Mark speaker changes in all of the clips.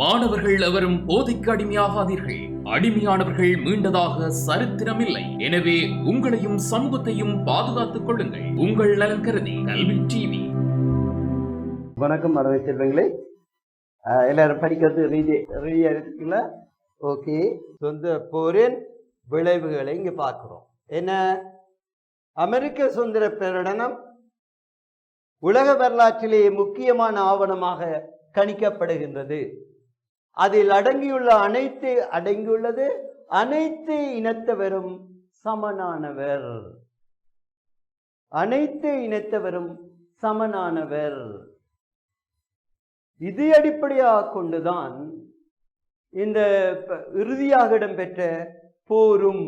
Speaker 1: மாணவர்கள் எவரும் போதைக்கு அடிமையாகாதீர்கள். அடிமையானவர்கள் மீண்டதாக சரித்திரமில்லை. எனவே உங்களையும் சமூகத்தையும் பாதுகாத்துக் கொள்ளுங்கள். உங்கள் நலன் கருதி கல்வி டிவி.
Speaker 2: வணக்கம் மரவை செல்வங்களே. எல்லாரும் படிக்கிறது ரெடியா இருக்குல்ல ஓகே சொந்த போரின் விளைவுகளை இங்க பார்க்கிறோம். என்ன? அமெரிக்க சுதந்திர பிரகடனம் உலக வரலாற்றிலே முக்கியமான ஆவணமாக கணிக்கப்படுகின்றது. அதில் அடங்கியுள்ள அனைத்து அடங்கியுள்ளது அனைத்து இனத்தவரும் சமனானவர். அனைத்து இனத்தவரும் சமனானவர். இது அடிப்படையாக கொண்டுதான் இந்த இறுதியாக இடம்பெற்ற போரும்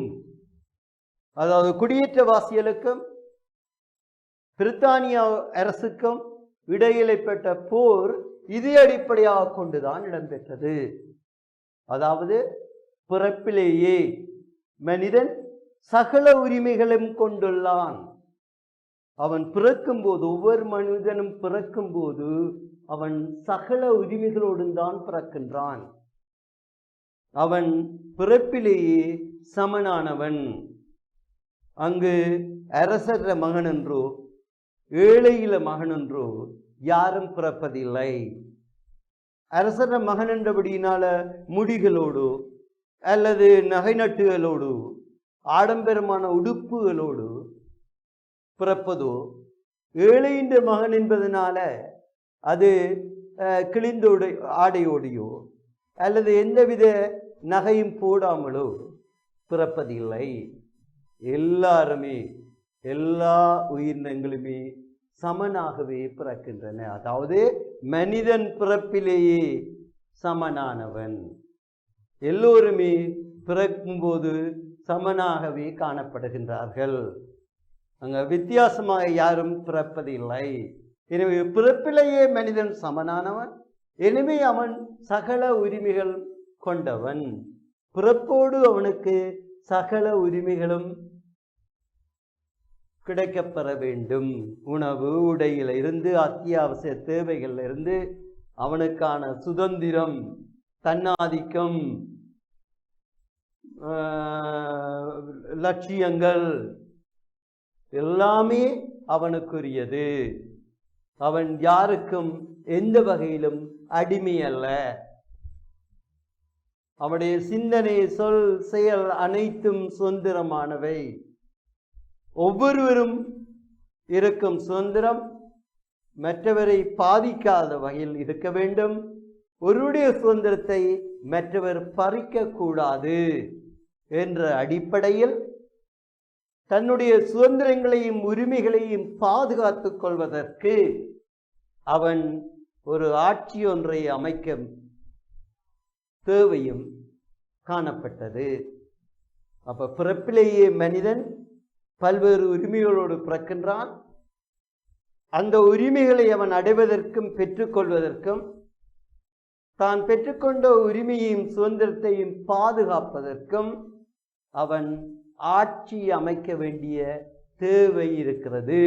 Speaker 2: அதாவது குடியேற்றவாசிகளுக்கும் பிரித்தானியா அரசுக்கும் இடையிலைப்பட்ட போர் இது அடிப்படையாக கொண்டுதான் இடம்பெற்றது. அதாவது பிறப்பிலேயே மனிதன் சகல உரிமைகளும் கொண்டுள்ளான். அவன் பிறக்கும்போது ஒவ்வொரு மனிதனும் பிறக்கும்போது அவன் சகல உரிமைகளோடும் தான் பிறக்கின்றான். அவன் பிறப்பிலேயே சமனானவன். அங்கு அரசர மகன் என்றோ ஏழையில மகன் என்றோ யாரும் பிறப்பதில்லை. அரசர மகன் என்றபடியினால முடிகளோடு அல்லது நகை நட்டுகளோடு ஆடம்பரமான உடுப்புகளோடு பிறப்பதோ ஏழையின் மகன் என்பதனால அது கிழிந்தோடு ஆடையோடையோ அல்லது எந்தவித நகையும் போடாமலோ பிறப்பதில்லை. எல்லாருமே எல்லா உயிரினங்களுமே சமனாகவே பிறக்கின்றன. அதாவது மனிதன் பிறப்பிலேயே சமனானவன். எல்லோருமே பிறக்கும்போது சமனாகவே காணப்படுகின்றார்கள். அங்கே வித்தியாசமாக யாரும் பிறப்பதில்லை. எனவே பிறப்பிலேயே மனிதன் சமனானவன். எனவே அவன் சகல உரிமைகள் கொண்டவன். பிறப்போடு அவனுக்கு சகல உரிமைகளும் கிடைக்கப்பெற வேண்டும் உணவு உடையில இருந்து அத்தியாவசிய தேவைகள்ல இருந்து அவனுக்கான சுதந்திரம் தன்னாதிக்கம் ஆஹ், லட்சியங்கள் எல்லாமே அவனுக்குரியது. அவன் யாருக்கும் எந்த வகையிலும் அடிமை அல்ல. அவனுடைய சிந்தனை சொல் செயல் அனைத்தும் சுதந்திரமானவை. ஒவ்வொருவரும் இருக்கும் சுதந்திரம் மற்றவரை பாதிக்காத வகையில் இருக்க வேண்டும். ஒருவருடைய சுதந்திரத்தை மற்றவர் பறிக்கக்கூடாது என்ற அடிப்படையில் தன்னுடைய சுதந்திரங்களையும் உரிமைகளையும் பாதுகாத்து கொள்வதற்கு அவன் ஒரு ஆட்சி ஒன்றை அமைக்க தேவையும் காணப்பட்டது. அப்போ பிறப்பிலேயே மனிதன் பல்வேறு உரிமைகளோடு பிறக்கின்றான். அந்த உரிமைகளை அவன் அடைவதற்கும் பெற்றுக்கொள்வதற்கும் தான் பெற்றுக்கொண்ட உரிமையையும் சுதந்திரத்தையும் பாதுகாப்பதற்கும் அவன் ஆட்சி அமைக்க வேண்டிய தேவை இருக்கிறது.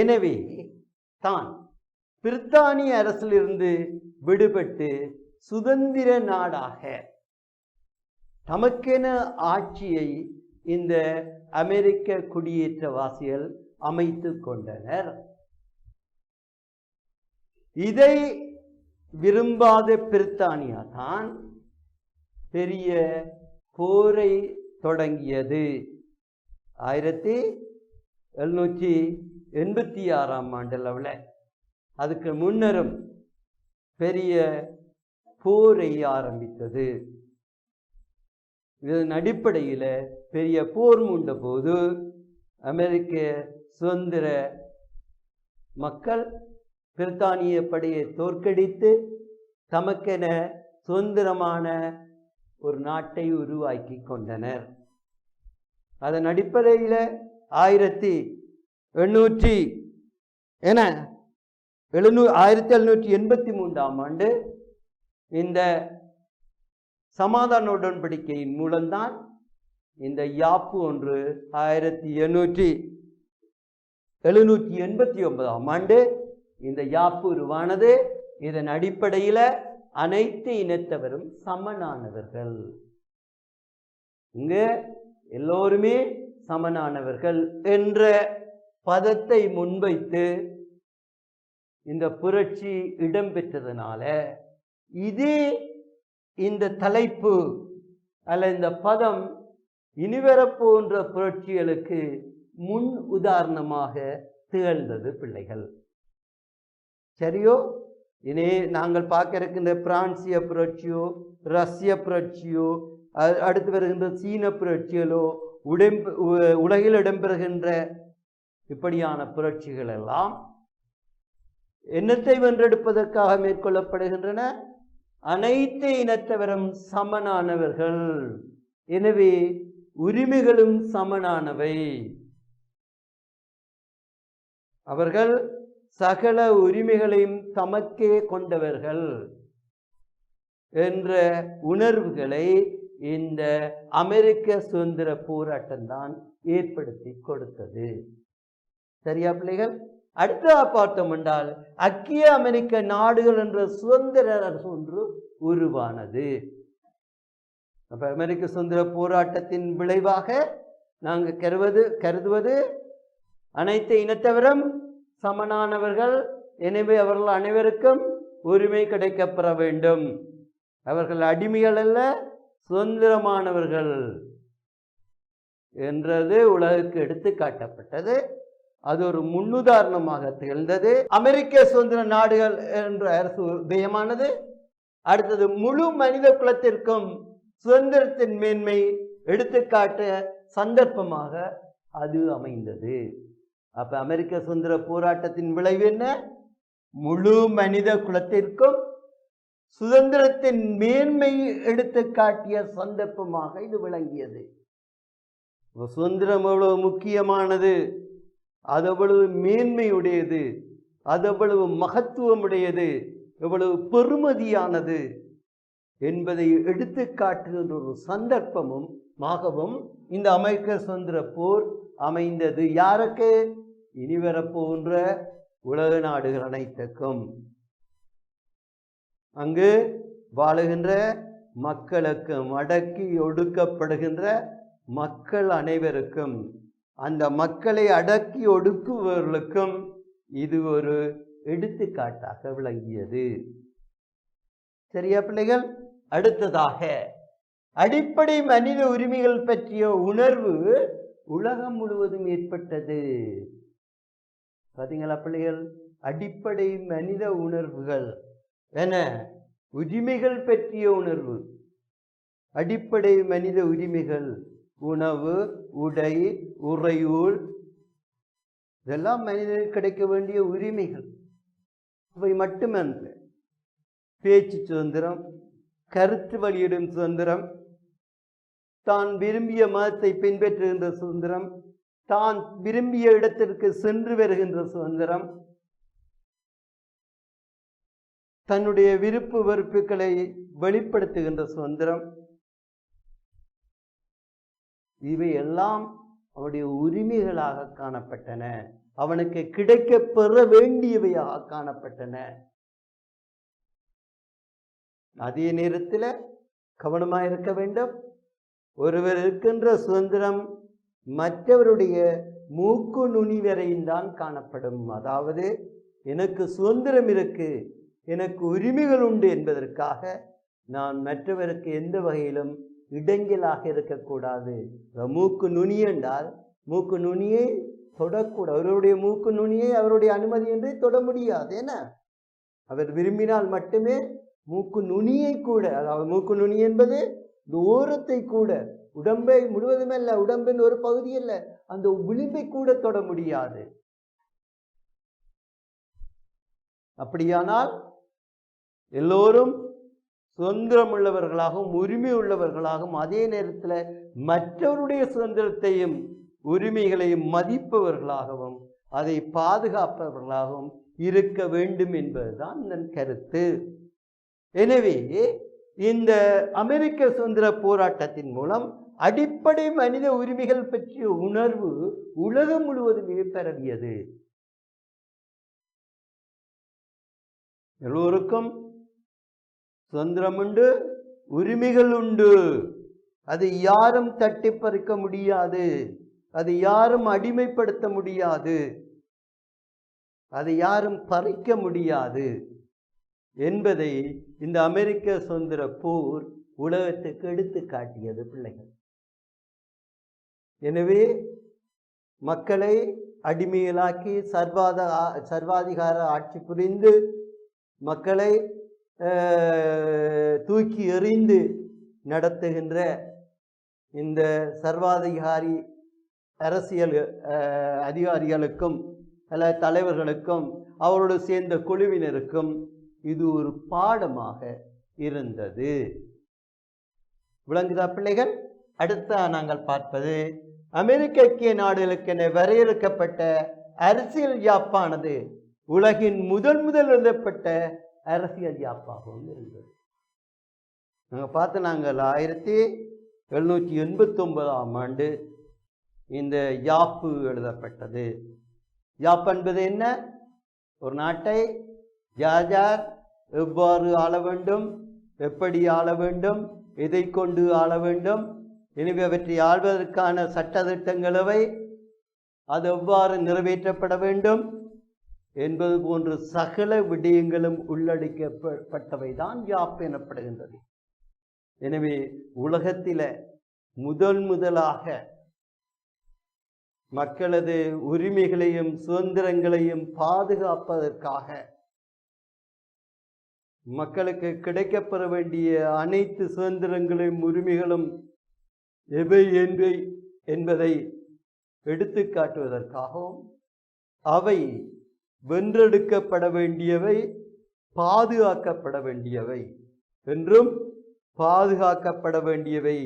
Speaker 2: எனவே தான் பிரித்தானிய அரசிலிருந்து விடுபட்டு சுதந்திர நாடாக தமக்கென ஆட்சியை இந்த அமெரிக்க குடியேற்றவாசிகள் அமைத்து கொண்டனர். இதை விரும்பாத பிரித்தானியா தான் பெரிய போரை தொடங்கியது. ஆயிரத்தி எழுநூற்றி எண்பத்தி ஆறாம் ஆண்டு அளவில் அதுக்கு முன்னரும் பெரிய போரை ஆரம்பித்தது. இதன் அடிப்படையில் பெரிய போர் மூண்ட போது அமெரிக்க சுதந்திர மக்கள் பிரித்தானிய படையை தோற்கடித்து தமக்கென சுதந்திரமான ஒரு நாட்டை உருவாக்கி கொண்டனர். அதன் அடிப்படையில் ஆயிரத்தி எண்ணூற்றி என எழுநூ ஆயிரத்தி எழுநூற்றி எண்பத்தி மூன்றாம் ஆண்டு இந்த சமாதான உடன்படிக்கையின் மூலம்தான் இந்த யாப்பு ஒன்று ஆயிரத்தி எண்ணூற்றி எழுநூற்றி எண்பத்தி ஒன்பதாம் ஆண்டு இந்த யாப்பு உருவானது. இதன் அடிப்படையில் அனைத்து இனத்தவரும் சமனானவர்கள். இங்கு எல்லோருமே சமனானவர்கள் என்ற பதத்தை முன்வைத்து இந்த புரட்சி இடம்பெற்றதுனால இது இந்த தலைப்பு அல்ல இந்த பதம் இனிவரப்போன்ற புரட்சிகளுக்கு முன் உதாரணமாக திகழ்ந்தது பிள்ளைகள். சரியோ? இனி நாங்கள் பார்க்க இருக்கின்ற பிரான்சிய புரட்சியோ ரஷ்ய புரட்சியோ அடுத்து வருகின்ற சீன புரட்சிகளோ உடம்பு உலகில் இடம்பெறுகின்ற இப்படியான புரட்சிகள் எல்லாம் என்னத்தை வென்றெடுப்பதற்காக மேற்கொள்ளப்படுகின்றன. அனைத்து இனத்தவரும் சமனானவர்கள். எனவே உரிமைகளும் சமனானவை. அவர்கள் சகல உரிமைகளையும் தமக்கே கொண்டவர்கள் என்ற உணர்வுகளை இந்த அமெரிக்க சுதந்திர போராட்டம்தான் ஏற்படுத்தி கொடுத்தது. சரியா பிள்ளைகள்? அடுத்ததா பார்த்தோம் என்றால் ஐக்கிய அமெரிக்க நாடுகள் என்ற சுதந்திர அரசு ஒன்று உருவானது. அப்போ அமெரிக்க சுதந்திர போராட்டத்தின் விளைவாக நாங்கள் கருவது கருதுவது அனைத்து இனத்தவரும் சமனானவர்கள். எனவே அவர்கள் அனைவருக்கும் உரிமை கிடைக்கப்பெற வேண்டும். அவர்கள் அடிமைகள் அல்ல சுதந்திரமானவர்கள் என்றது உலகுக்கு எடுத்து காட்டப்பட்டது. அது ஒரு முன்னுதாரணமாக திகழ்ந்தது. அமெரிக்க சுதந்திர நாடுகள் என்ற அரசு உதயமானது. அடுத்தது முழு மனித குலத்திற்கும் சுதந்திரத்தின் மேன்மை எடுத்துக்காட்ட சந்தர்ப்பமாக அது அமைந்தது. அப்ப அமெரிக்க சுதந்திர போராட்டத்தின் விளைவு என்ன? முழு மனித குலத்திற்கும் சுதந்திரத்தின் மேன்மை எடுத்து காட்டிய சந்தர்ப்பமாக இது விளங்கியது. சுதந்திரம் எவ்வளவு முக்கியமானது? அது எவ்வளவு மேன்மையுடையது? அது எவ்வளவு மகத்துவமுடையது? எவ்வளவு பெருமதியானது? என்பதை எடுத்து காட்டுகின்ற ஒரு சந்தர்ப்பமும் மாகவும் இந்த அமெரிக்க சுதந்திர போர் அமைந்தது. யாருக்கு? இனி வரப்போன்ற உலக நாடுகள் அனைத்துக்கும். அங்கு வாழுகின்ற மக்களுக்கும் அடக்கி ஒடுக்கப்படுகின்ற மக்கள் அனைவருக்கும் அந்த மக்களை அடக்கி ஒடுக்குபவர்களுக்கும் இது ஒரு எடுத்துக்காட்டாக விளங்கியது. சரியா பிள்ளைகள்? அடுத்ததாக அடிப்படை மனித உரிமைகள் பற்றிய உணர்வு உலகம் முழுவதும் ஏற்பட்டது. பாத்தீங்களா பிள்ளைகள்? அடிப்படை மனித உணர்வுகள் என உரிமைகள் பற்றிய உணர்வு. அடிப்படை மனித உரிமைகள் உணவு உடை உறையூல் இதெல்லாம் மனிதனுக்கு கிடைக்க வேண்டிய உரிமைகள். இவை மட்டுமல்ல பேச்சு சுதந்திரம் கருத்து வெளியிடும் சுதந்திரம். தான் விரும்பிய மதத்தை பின்பற்றுகின்ற சுதந்திரம். தான் விரும்பிய இடத்திற்கு சென்று வருகின்ற சுதந்திரம். தன்னுடைய விருப்பு வெறுப்புகளை வெளிப்படுத்துகின்ற சுதந்திரம். இவை எல்லாம் அவனுடைய உரிமைகளாக காணப்பட்டன. அவனுக்கு கிடைக்க பெற வேண்டியவையாக காணப்பட்டன. அதே நேரத்தில் கவனமாக இருக்க வேண்டும். ஒருவர் இருக்கின்ற சுதந்திரம் மற்றவருடைய மூக்கு நுனி வரையும் தான் காணப்படும். அதாவது எனக்கு சுதந்திரம் இருக்கு எனக்கு உரிமைகள் உண்டு என்பதற்காக நான் மற்றவருக்கு எந்த வகையிலும் இடைஞ்சலாக இருக்கக்கூடாது. மூக்கு நுனி என்றால் மூக்கு நுனியை தொடக்கூடாது. அவருடைய மூக்கு நுனியை அவருடைய அனுமதியின்றி தொட முடியாது என்ன? அவர் விரும்பினால் மட்டுமே மூக்கு நுனியை கூட அதாவது மூக்கு நுனி என்பது தூரத்தை கூட உடம்பை முழுவதுமல்ல உடம்பின் ஒரு பகுதி அல்ல அந்த விளிம்பை கூட தொட முடியாது. அப்படியானால் எல்லோரும் சுதந்திரம் உள்ளவர்களாகவும் உரிமை உள்ளவர்களாகவும் அதே நேரத்தில் மற்றவருடைய சுதந்திரத்தையும் உரிமைகளையும் மதிப்பவர்களாகவும் அதை பாதுகாப்பவர்களாகவும் இருக்க வேண்டும் என்பதுதான் இதன் கருத்து. எனவே இந்த அமெரிக்க சுதந்திர போராட்டத்தின் மூலம் அடிப்படை மனித உரிமைகள் பற்றிய உணர்வு உலகம் முழுவதும் பரவியது எல்லோருக்கும் சுதந்திரம் உண்டு உரிமைகள் உண்டு. அது யாரும் தட்டி பறிக்க முடியாது. அது யாரும் அடிமைப்படுத்த முடியாது. அதை யாரும் பறிக்க முடியாது. என்பதை இந்த அமெரிக்க சுதந்திர போர் உலகத்துக்கு எடுத்து காட்டியது பிள்ளைகள். எனவே மக்களை அடிமைகளாக்கி சர்வாத சர்வாதிகார ஆட்சி புரிந்து மக்களை தூக்கி எறிந்து நடத்துகின்ற இந்த சர்வாதிகாரி அரசியல் அதிகாரிகளுக்கும் அல்ல தலைவர்களுக்கும் அவரோடு சேர்ந்த குழுவினருக்கும் இது ஒரு பாடமாக இருந்தது. விளங்குதா பிள்ளைகள்? அடுத்த நாங்கள் பார்ப்பது அமெரிக்க ஐக்கிய நாடுகளுக்கென வரையறுக்கப்பட்ட அரசியல் யாப்பானது உலகின் முதல் முதல் எழுதப்பட்ட அரசியல் யாப்பாகவும் இருந்தது. நாங்கள் பார்த்து நாங்கள் ஆயிரத்தி எழுநூற்றி எண்பத்தொன்பதாம் ஆண்டு இந்த யாப்பு எழுதப்பட்டது. யாப் என்பது என்ன? ஒரு நாட்டை ஜாஜார் எவ்வாறு ஆள வேண்டும்? எப்படி ஆள வேண்டும்? எதை கொண்டு ஆள வேண்டும்? எனவே அவற்றை ஆள்வதற்கான சட்டத்திட்டங்களவை அது எவ்வாறு நிறைவேற்றப்பட வேண்டும் என்பது போன்ற சகல விடயங்களும் உள்ளடக்கப்பட்டவை தான் யாப் எனப்படுகின்றது. எனவே உலகத்தில் முதல் முதலாக மக்களது உரிமைகளையும் சுதந்திரங்களையும் பாதுகாப்பதற்காக மக்களுக்கு கிடைக்கப்பெற வேண்டிய அனைத்து சுதந்திரங்களையும் உரிமைகளும் எவை என்பை என்பதை எடுத்து காட்டுவதற்காகவும் அவை வென்றெடுக்கப்பட வேண்டியவை பாதுகாக்கப்பட வேண்டியவை என்றும் பாதுகாக்கப்பட வேண்டியவை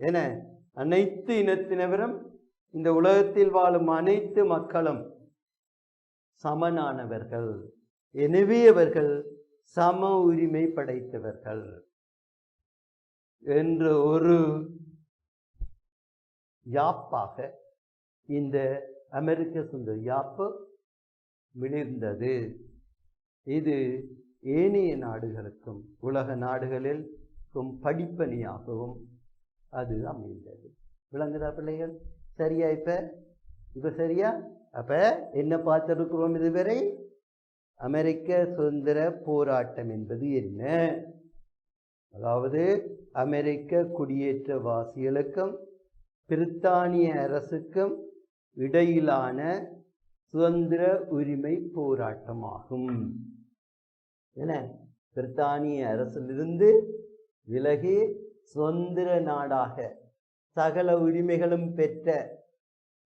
Speaker 2: என அனைத்து இனத்தினவரும் இந்த உலகத்தில் வாழும் அனைத்து மக்களும் சமனானவர்கள். எனவே அவர்கள் சம உரிமை படைத்தவர்கள் என்ற ஒரு யாப்பாக இந்த அமெரிக்க சுந்தர யாப்பு மிளிர்ந்தது இது ஏனைய நாடுகளுக்கும் உலக நாடுகளிலும் படிப்பணியாகவும் அது அமைந்தது. விளங்குதா பிள்ளைகள்? சரியா இப்ப? இப்ப சரியா? அப்ப என்ன பார்த்திருக்கிறோம் இதுவரை? அமெரிக்க சுதந்திர போராட்டம் என்பது என்ன? அதாவது அமெரிக்க குடியேற்றவாசிகளுக்கும் பிரித்தானிய அரசுக்கும் இடையிலான சுதந்திர உரிமை போராட்டமாகும். என்ன? பிரித்தானிய அரசிலிருந்து விலகி சுதந்திர நாடாக சகல உரிமைகளும் பெற்ற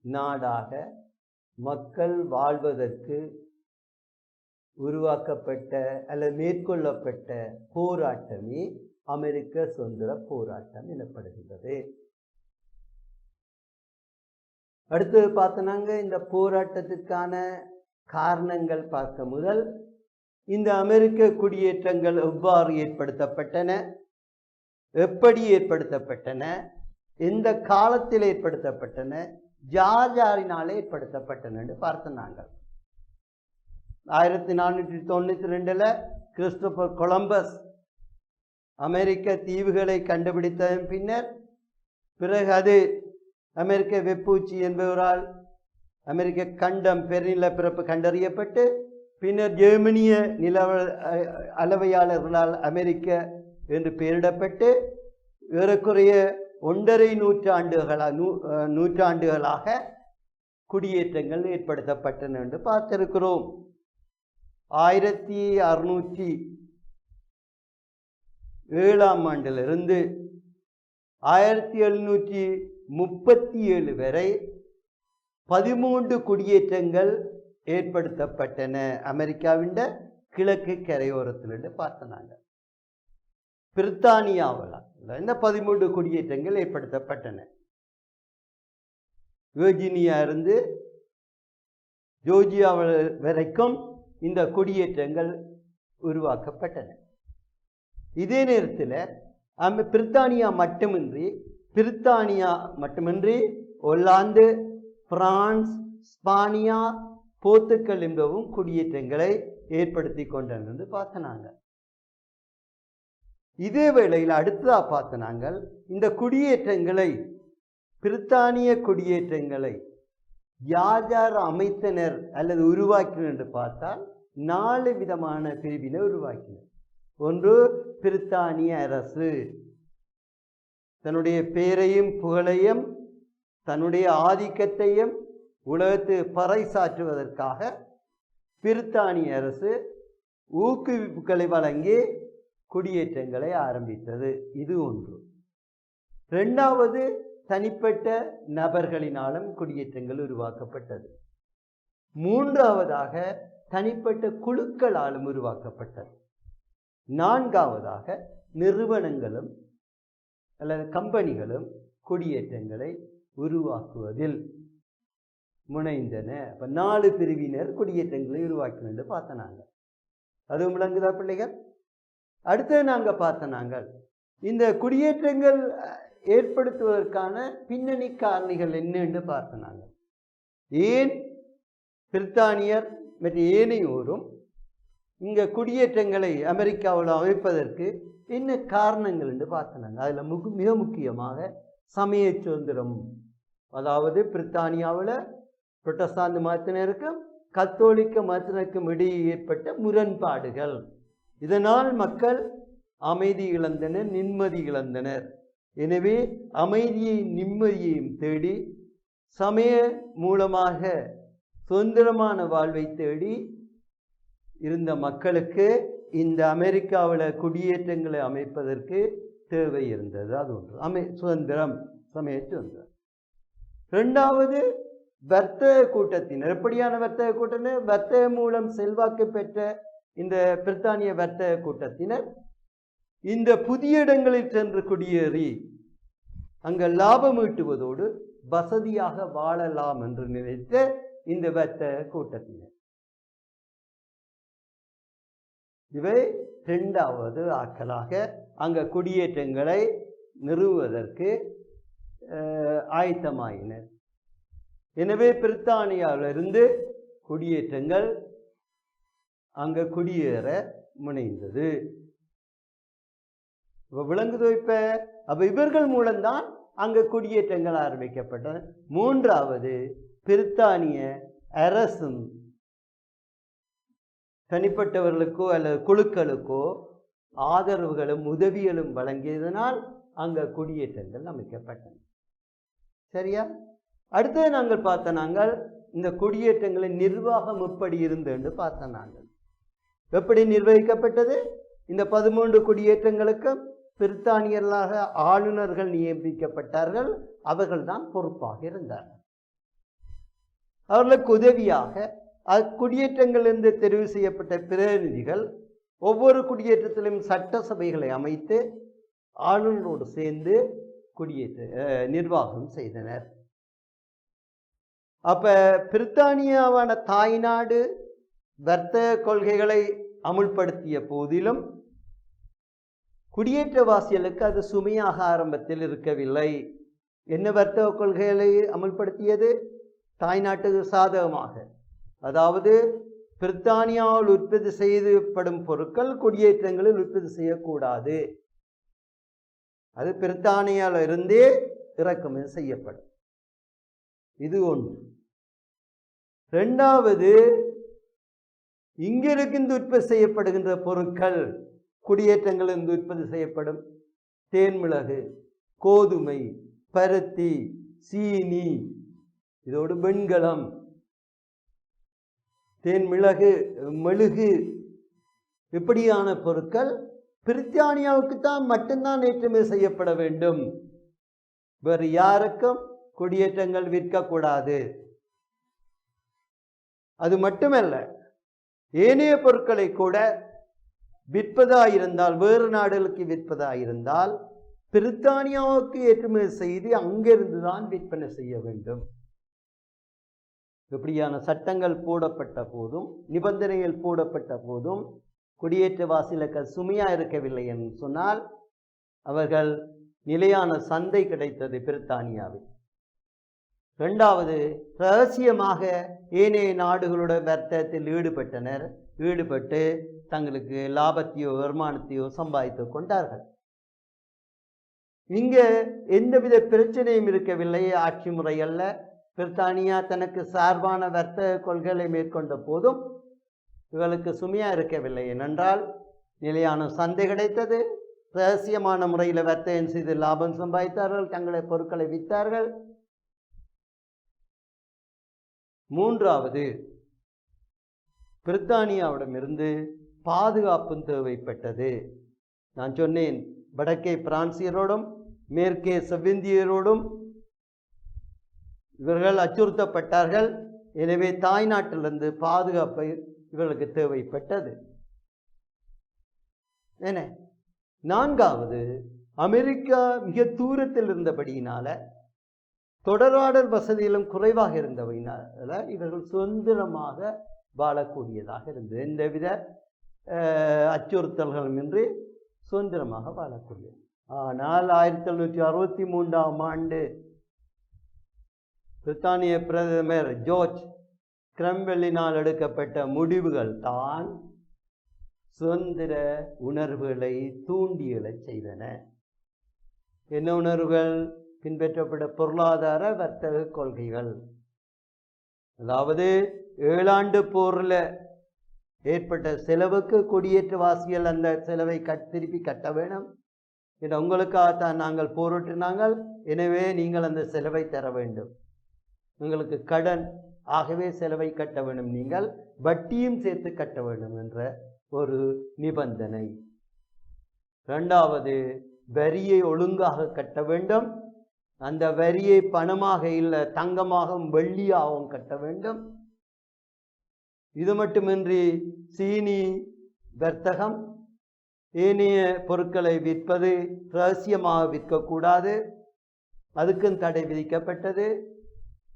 Speaker 2: நாடாக மக்கள் வாழ்வதற்கு உருவாக்கப்பட்ட அல்லது மேற்கொள்ளப்பட்ட போராட்டமே அமெரிக்க சுதந்திர போராட்டம் எனப்படுகின்றது. அடுத்தது பார்த்தனாங்க இந்த போராட்டத்திற்கான காரணங்கள் பார்க்க முதல் இந்த அமெரிக்க குடியேற்றங்கள் எவ்வாறு ஏற்படுத்தப்பட்டன எப்படி ஏற்படுத்தப்பட்டன எந்த காலத்தில் ஏற்படுத்தப்பட்டன ஜார் யாரினாலே ஏற்படுத்தப்பட்டன என்று பார்த்து நாங்கள் ஆயிரத்தி நானூற்றி தொண்ணூற்றி ரெண்டில் கிறிஸ்டோபர் கொலம்பஸ் அமெரிக்க தீவுகளை கண்டுபிடித்ததன் பின்னர் பிறகு அது அமெரிக்க வெப்பூச்சி என்பவரால் அமெரிக்க கண்டம் பெருநில பிறப்பு கண்டறியப்பட்டு பின்னர் ஜெர்மனிய நில அளவையாளர்களால் அமெரிக்க என்று பெயரிடப்பட்டு ஏறக்குறைய ஒன்றரை நூற்றாண்டுகளா நூ நூற்றாண்டுகளாக குடியேற்றங்கள் ஏற்படுத்தப்பட்டன என்று பார்த்திருக்கிறோம். ஆயிரத்தி அறுநூற்றி ஏழாம் ஆண்டிலிருந்து ஆயிரத்தி எழுநூற்றி முப்பத்தி ஏழு வரை பதிமூன்று குடியேற்றங்கள் ஏற்படுத்தப்பட்டன. அமெரிக்காவின் கிழக்கு கரையோரத்திலிருந்து பார்த்தனாங்க பிரித்தானியாவில் இந்த பதிமூன்று குடியேற்றங்கள் ஏற்படுத்தப்பட்டன. வெர்ஜீனியா இருந்து ஜோர்ஜியாவில் வரைக்கும் இந்த குடியேற்றங்கள் உருவாக்கப்பட்டன. இதே நேரத்தில் அமெ பிரித்தானியா மட்டுமின்றி பிரித்தானியா மட்டுமின்றி ஒல்லாந்து பிரான்ஸ் ஸ்பானியா போர்த்துக்கல் என்பவும் குடியேற்றங்களை ஏற்படுத்தி கொண்டன பார்த்தனாங்க. இதே வேளையில் அடுத்ததாக பார்த்தனாங்கள் இந்த குடியேற்றங்களை பிரித்தானிய குடியேற்றங்களை யார் யார் அமைத்தனர் அல்லது உருவாக்கினர் என்று பார்த்தால் நாலு விதமான பிரிவினை உருவாக்கினர். ஒன்று பிரித்தானிய அரசு. தன்னுடைய பேரையும் புகழையும் தன்னுடைய ஆதிக்கத்தையும் உலகத்து பறைசாற்றுவதற்காக பிரித்தானிய அரசு ஊக்குவிப்புகளை வழங்கி குடியேற்றங்களை ஆரம்பித்தது. இது ஒன்று. ரெண்டாவது தனிப்பட்ட நபர்களினாலும் குடியேற்றங்கள் உருவாக்கப்பட்டது. மூன்றாவதாக தனிப்பட்ட குழுக்களாலும் உருவாக்கப்பட்டது. நான்காவதாக நிறுவனங்களும் அல்லது கம்பெனிகளும் குடியேற்றங்களை உருவாக்குவதில் முனைந்தன. அப்போ நாலு பிரிவினர் குடியேற்றங்களை உருவாக்கினு என்று நாங்கள் அதுவும் விளங்குதா பிள்ளைகள்? அடுத்தது நாங்கள் பார்த்த நாங்கள். இந்த குடியேற்றங்கள் ஏற்படுத்துவதற்கான பின்னணி காரணிகள் என்னன்னு பார்த்தனாங்க ஏன் பிரித்தானியர் மற்றும் ஏனையோரும் இங்கே குடியேற்றங்களை அமெரிக்காவில் அமைப்பதற்கு என்ன காரணங்கள் என்று பார்த்தனாங்க அதில் முகு மிக முக்கியமாக சமய சுதந்திரம். அதாவது பிரித்தானியாவில் புரட்டஸ்தாந்து மதத்தினருக்கும் கத்தோலிக்க மதத்தினருக்கும் இடையே ஏற்பட்ட முரண்பாடுகள். இதனால் மக்கள் அமைதி இழந்தனர் நிம்மதி இழந்தனர். எனவே அமைதியை நிம்மதியையும் தேடி சமய மூலமாக சுதந்திரமான வாழ்வை தேடி இருந்த மக்களுக்கு இந்த அமெரிக்காவில் குடியேற்றங்களை அமைப்பதற்கு தேவை இருந்தது. அது ஒன்று. அமை சுதந்திரம் சமய சுதந்திரம். ரெண்டாவது வர்த்தக கூட்டத்தினர். எப்படியான வர்த்தக கூட்டத்தினர்? வர்த்தக மூலம் செல்வாக்கு பெற்ற இந்த பிரித்தானிய வர்த்தக கூட்டத்தினர் இந்த புதிய இடங்களில் சென்று குடியேறி அங்கே லாபம் ஈட்டுவதோடு வசதியாக வாழலாம் என்று நினைத்த இந்த வெத்த கூட்டத்தினர். இவை இரண்டாவது ஆட்களாக அங்க குடியேற்றங்களை நிறுவுவதற்கு ஆயத்தமாயினர். எனவே பிரித்தானியாவிலிருந்து குடியேற்றங்கள் அங்க குடியேற முனைந்தது. இப்போ விளங்குதோ இப்போ? அப்போ இவர்கள் மூலம்தான் அங்கே குடியேற்றங்கள் ஆரம்பிக்கப்பட்டது மூன்றாவது பிரித்தானிய அரசும் தனிப்பட்டவர்களுக்கோ அல்லது குழுக்களுக்கோ ஆதரவுகளும் உதவிகளும் வழங்கியதனால் அங்கே குடியேற்றங்கள் அமைக்கப்பட்டன. சரியா? அடுத்தது நாங்கள் பார்த்த நாங்கள் இந்த குடியேற்றங்களின் நிர்வாகம் எப்படி இருந்தது பார்த்த நாங்கள். எப்படி நிர்வகிக்கப்பட்டது? இந்த பதிமூன்று குடியேற்றங்களுக்கும் பிரித்தானியர்களாக ஆளுநர்கள் நியமிக்கப்பட்டார்கள். அவர்கள்தான் பொறுப்பாக இருந்தார்கள். அவர்களுக்கு உதவியாக அக்குடியேற்றங்களிலிருந்து தெரிவு செய்யப்பட்ட பிரதிநிதிகள் ஒவ்வொரு குடியேற்றத்திலும் சட்டசபைகளை அமைத்து ஆளுநரோடு சேர்ந்து குடியேற்ற நிர்வாகம் செய்தனர். அப்ப பிரித்தானியாவான தாய்நாடு வர்த்தக கொள்கைகளை அமுல்படுத்திய போதிலும் குடியேற்றவாசிகளுக்கு அது சுமையாக ஆரம்பத்தில் இருக்கவில்லை. என்ன வர்த்தக கொள்கைகளை அமல்படுத்தியது? தாய்நாட்டுக்கு சாதகமாக. அதாவது பிரித்தானியாவில் உற்பத்தி செய்யப்படும் பொருட்கள் குடியேற்றங்களில் உற்பத்தி செய்யக்கூடாது. அது பிரித்தானியாவில் இருந்தே இறக்குமதி செய்யப்படும். இது ஒன்று. ரெண்டாவது இங்கிருக்கின்ற உற்பத்தி செய்யப்படுகின்ற பொருட்கள் குடியேற்றங்களிலிருந்து உற்பத்தி செய்யப்படும் தேன்மிளகு கோதுமை பருத்தி சீனி இதோடு வெண்கலம். தேன்மிளகு மெழுகு இப்படியான பொருட்கள் பிரித்தானியாவுக்கு தான் மட்டும்தான் ஏற்றுமதி செய்யப்பட வேண்டும். வேறு யாருக்கும் குடியேற்றங்கள் விற்கக்கூடாது. அது மட்டுமல்ல ஏனைய பொருட்களை கூட விற்பதாயிருந்தால் வேறு நாடுகளுக்கு விற்பதாயிருந்தால் பிரித்தானியாவுக்கு ஏற்றுமதி செய்து அங்கிருந்து தான் விற்பனை செய்ய வேண்டும். இப்படியான சட்டங்கள் போடப்பட்ட போதும் நிபந்தனைகள் போடப்பட்ட போதும் குடியேற்றவாசிகளுக்கு அது சுமையா இருக்கவில்லை என்று சொன்னால் அவர்கள் நிலையான சந்தை கிடைத்தது பிரித்தானியாவில். இரண்டாவது ரகசியமாக ஏனைய நாடுகளோட வர்த்தகத்தில் ஈடுபட்டனர். ஈடுபட்டு தங்களுக்கு லாபத்தையோ வருமானத்தையோ சம்பாதித்து கொண்டார்கள். இங்கே எந்தவித பிரச்சனையும் இருக்கவில்லை. ஆட்சி முறையல்ல பிரித்தானியா தனக்கு சார்பான வர்த்தக கொள்கைகளை மேற்கொண்ட போதும் இவளுக்கு சுமையா இருக்கவில்லை. ஏனென்றால் நிலையான சந்தை கிடைத்தது. ரகசியமான முறையில் வர்த்தகம் செய்து லாபம் சம்பாதித்தார்கள். தங்களை பொருட்களை வித்தார்கள். மூன்றாவது பிரித்தானியாவிடமிருந்து பாதுகாப்பும் தேவைப்பட்டது. நான் சொன்னேன் வடக்கே பிரான்சியரோடும் மேற்கே செவ்விந்தியரோடும் இவர்கள் அச்சுறுத்தப்பட்டார்கள். எனவே தாய்நாட்டிலிருந்து பாதுகாப்பு இவர்களுக்கு தேவைப்பட்டது. என்ன? நான்காவது அமெரிக்கா மிக தூரத்தில் இருந்தபடியினால தொடராடல் வசதியிலும் குறைவாக இருந்தபடினால இவர்கள் சுதந்திரமாக வாழக்கூடியதாக இருந்தது. எந்தவித அச்சுறுத்தல்களுமின்றி அச்சுறுத்தல்களும் சுதந்திரமாக வாழக்கூடிய ஆனால் ஆயிரத்தி எழுநூற்றி அறுபத்தி மூன்றாம் ஆண்டு பிரித்தானிய பிரதமர் ஜோர்ஜ் கிரம்பெல்லினால் எடுக்கப்பட்ட முடிவுகள் தான் சுதந்திர உணர்வுகளை தூண்டியலச் செய்தன. என்ன உணர்வுகள்? பின்பற்றப்பட்ட பொருளாதார வர்த்தக கொள்கைகள். அதாவது ஏழாண்டு போரில் ஏற்பட்ட செலவுக்கு குடியேற்றவாசிகள் அந்த செலவை கட் திருப்பி கட்ட வேணும். இது உங்களுக்காகத்தான் நாங்கள் போரிட்டினாங்கள் எனவே நீங்கள் அந்த செலவை தர வேண்டும். உங்களுக்கு கடன் ஆகவே செலவை கட்ட வேண்டும் நீங்கள். வட்டியும் சேர்த்து கட்ட வேண்டும் என்ற ஒரு நிபந்தனை. இரண்டாவது வரியை ஒழுங்காக கட்ட வேண்டும். அந்த வரியை பணமாக இல்லை தங்கமாகவும் வெள்ளியாகவும் கட்ட வேண்டும். இது மட்டுமின்றி சீனி வர்த்தகம் ஏனைய பொருட்களை விற்பது ரகசியமாக விற்கக்கூடாது. அதுக்கும் தடை விதிக்கப்பட்டது.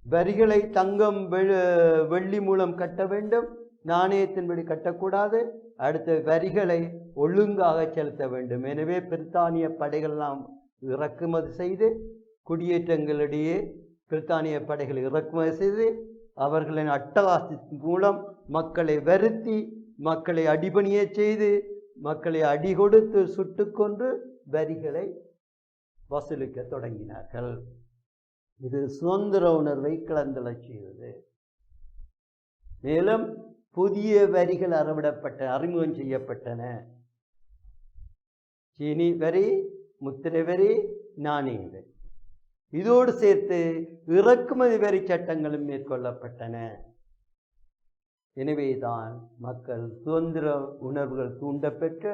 Speaker 2: வரிகளை தங்கம் வெ- வெள்ளி மூலம் கட்ட வேண்டும். நாணயத்தின்படி கட்டக்கூடாது. அடுத்த வரிகளை ஒழுங்காக செலுத்த வேண்டும். எனவே பிரித்தானிய படைகள்லாம் இறக்குமதி செய்து குடியேற்றங்களிடையே பிரித்தானிய படைகள் இறக்குமதி செய்து அவர்களின் அட்டகாசி மூலம் மக்களை வருத்தி மக்களை அடிபணியச் செய்து மக்களை அடி கொடுத்து சுட்டுக் கொன்று வரிகளை வசூலிக்க தொடங்கினார்கள். இது சுதந்திர உணர்வை கிளந்தளச் செய்தது. மேலும் புதிய வரிகள் அறவிடப்பட்ட அறிமுகம் செய்யப்பட்டன. சீனி வரி முத்திரை வரி நாணய வரி. இதோடு சேர்த்து இறக்குமதி வரி சட்டங்களும் மேற்கொள்ளப்பட்டன. எனவேதான் மக்கள் சுதந்திர உணர்வுகள் தூண்டப்பெற்று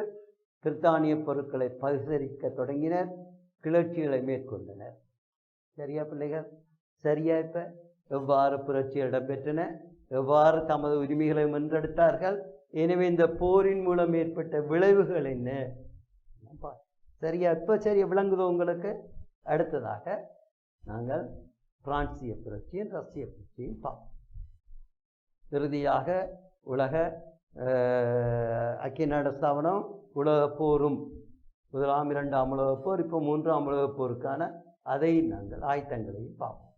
Speaker 2: பிரித்தானிய பொருட்களை பரிசரிக்க தொடங்கினர் கிளர்ச்சிகளை மேற்கொண்டனர். சரியா பிள்ளைகள்? சரியா இப்ப? எவ்வாறு புரட்சி இடம்பெற்றன? எவ்வாறு தமது உரிமைகளை வென்றெடுத்தார்கள்? எனவே இந்த போரின் மூலம் ஏற்பட்ட விளைவுகள் என்ன? சரியா இப்போ சரியா விளங்குதோ உங்களுக்கு? அடுத்ததாக நாங்கள் பிரான்சிய புரட்சியும் ரஷ்ய புரட்சியும் பார்ப்போம் இறுதியாக உலக அஹ், ஐக்கிய நாடு ஸ்தாபனம் உலக போரும். முதலாம் இரண்டாம் உலகப் போர் இப்போ மூன்றாம் உலகப் போருக்கான அதை நாங்கள் ஆயத்தங்களையும் பார்ப்போம்.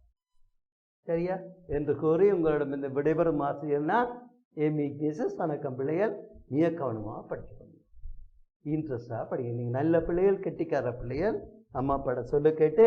Speaker 2: சரியா? என்று கூறி உங்களிடம் இந்த விடைபெறும் ஆசிரியர்னா ஏமி கேசஸ் வணக்கம் பிள்ளைகள். மிக கவனமாக படிச்சுக்கணும் இன்ட்ரெஸ்டாக படிங்க நீங்கள் நல்ல பிள்ளைகள் கெட்டிக்கார பிள்ளைகள். அம்மா பட சொல்ல கேட்டு